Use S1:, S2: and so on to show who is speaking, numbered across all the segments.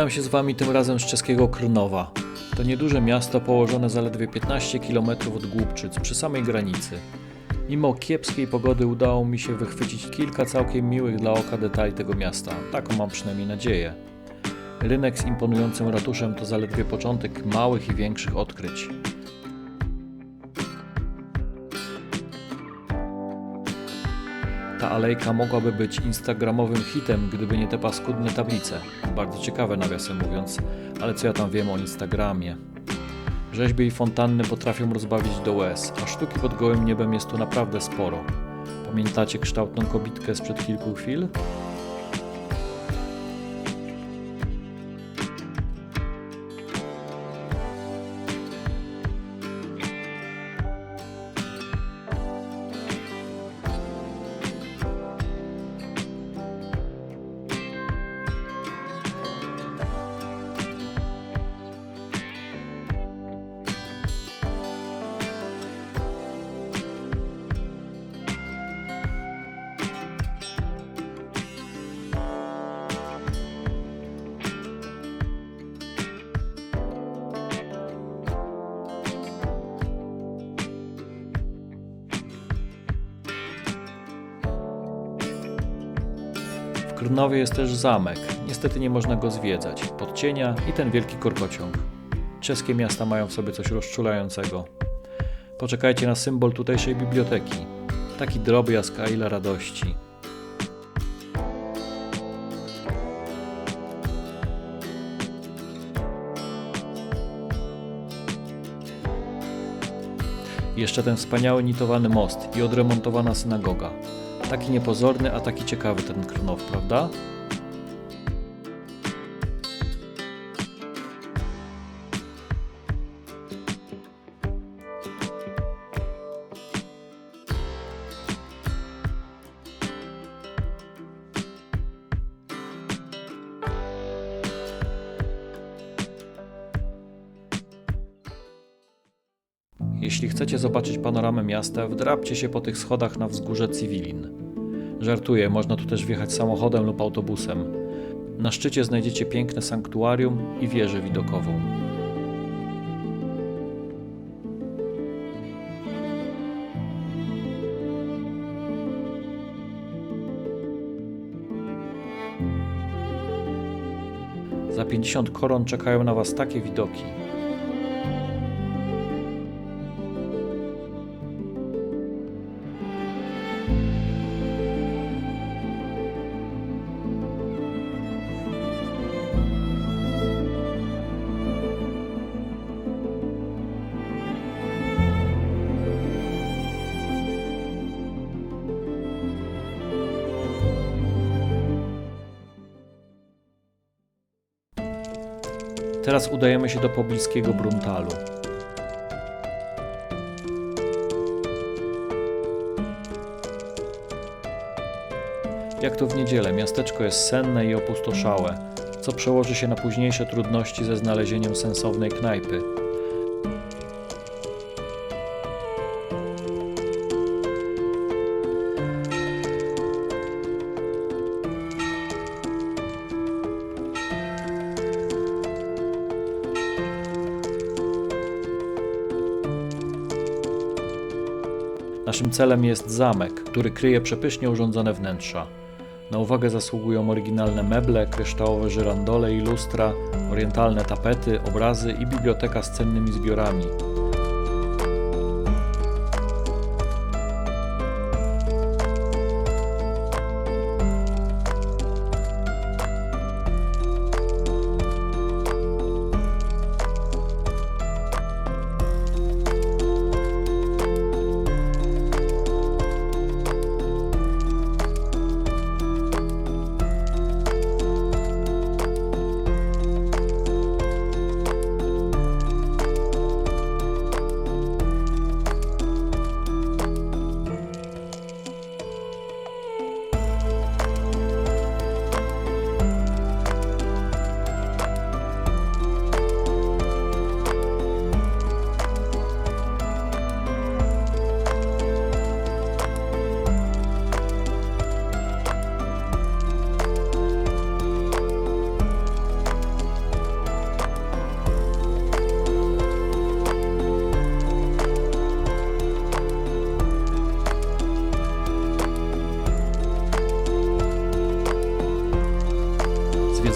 S1: Witam się z Wami tym razem z czeskiego Krnowa. To nieduże miasto położone zaledwie 15 km od Głubczyc, przy samej granicy. Mimo kiepskiej pogody udało mi się wychwycić kilka całkiem miłych dla oka detali tego miasta. Taką mam przynajmniej nadzieję. Rynek z imponującym ratuszem to zaledwie początek małych i większych odkryć. Ta alejka mogłaby być instagramowym hitem, gdyby nie te paskudne tablice. Bardzo ciekawe nawiasem mówiąc, ale co ja tam wiem o Instagramie. Rzeźby i fontanny potrafią rozbawić do łez, a sztuki pod gołym niebem jest tu naprawdę sporo. Pamiętacie kształtną kobitkę sprzed kilku chwil? Krnowie jest też zamek. Niestety nie można go zwiedzać. Podcienia i ten wielki korkociąg. Czeskie miasta mają w sobie coś rozczulającego. Poczekajcie na symbol tutejszej biblioteki. Taki drobiazg, a ile radości. Jeszcze ten wspaniały nitowany most i odremontowana synagoga. Taki niepozorny, a taki ciekawy ten Krnow, prawda? Jeśli chcecie zobaczyć panoramę miasta, wdrapcie się po tych schodach na wzgórze Cywilin. Żartuję, można tu też wjechać samochodem lub autobusem. Na szczycie znajdziecie piękne sanktuarium i wieżę widokową. Za 50 koron czekają na Was takie widoki. Teraz udajemy się do pobliskiego Bruntalu. Jak to w niedzielę, miasteczko jest senne i opustoszałe, co przełoży się na późniejsze trudności ze znalezieniem sensownej knajpy. Naszym celem jest zamek, który kryje przepysznie urządzone wnętrza. Na uwagę zasługują oryginalne meble, kryształowe żyrandole i lustra, orientalne tapety, obrazy i biblioteka z cennymi zbiorami.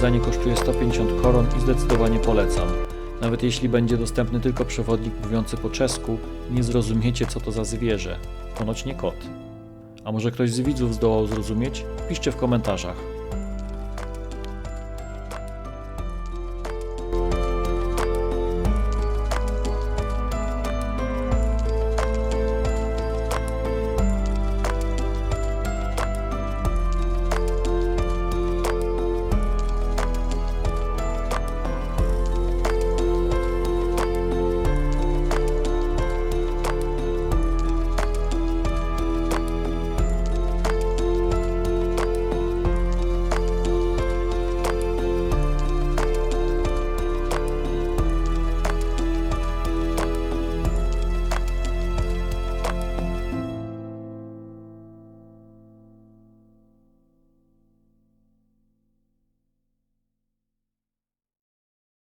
S1: Zwiedzanie kosztuje 150 koron i zdecydowanie polecam. Nawet jeśli będzie dostępny tylko przewodnik mówiący po czesku, nie zrozumiecie co to za zwierzę. Ponoć nie kot. A może ktoś z widzów zdołał zrozumieć? Piszcie w komentarzach.